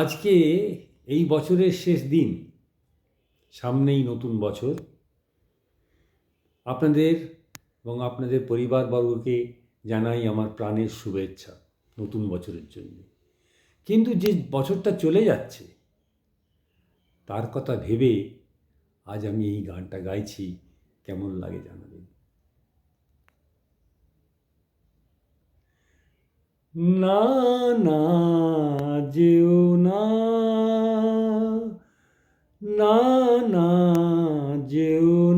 আজকে এই বছরের শেষ দিন, সামনেই নতুন বছর। আপনাদের এবং আপনাদের পরিবারবর্গকে জানাই আমার প্রাণের শুভেচ্ছা নতুন বছরের জন্য। কিন্তু যে বছরটা চলে যাচ্ছে, তার কথা ভেবে আজ আমি এই গানটা গাইছি, কেমন লাগে জানাবেন? না না যেও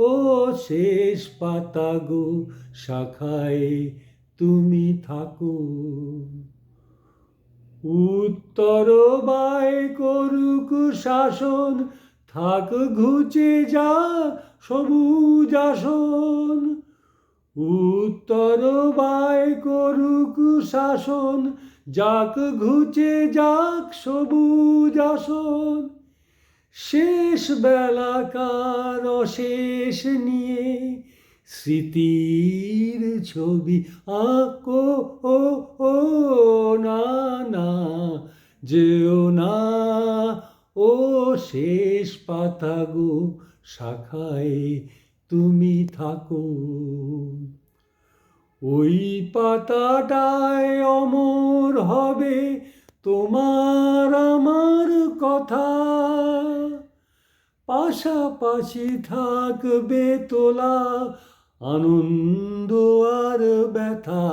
ও শেষ পাতা গো শাখায় তুমি থাকো। উত্তর বায় করুক শাসন, থাক ঘুচে যা সবুজ আসন। উত্তর বায় করুক শাসন, যাক ঘুচে যাক সবুজ আসন। শেষ বেলাকার অশেষ নিয়ে স্মৃতির ছবি আঁকো, ও ও, না না, যেও না, ও শেষ পাতা গো শাখায় তুমি থাকো। ওই পাতাটায় অমর হবে তোমার আমার কথা। পাশাপাশি থাকবে তোলা আনন্দ আর ব্যথা।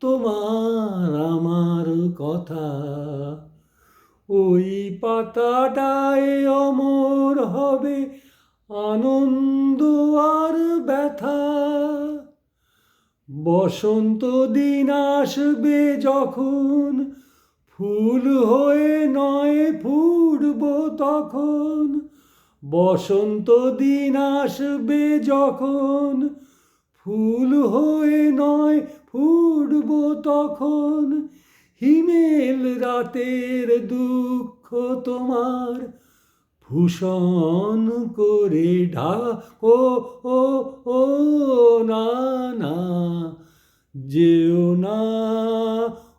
তোমার আমার কথা। ওই পাতাটায় অমর হবে আনন্দ আর ব্যথা। বসন্ত দিন আসবে যখন ফুল হয়ে নয় ফুটব তখন, বসন্ত দিন আসবে যখন। ফুল হয়ে নয় ফুটব তখন, হিমেল রাতের দুঃখ তোমার। ভূষণ করে ঢাকো, ও ও না না না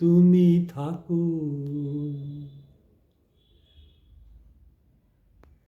তুমি থাকো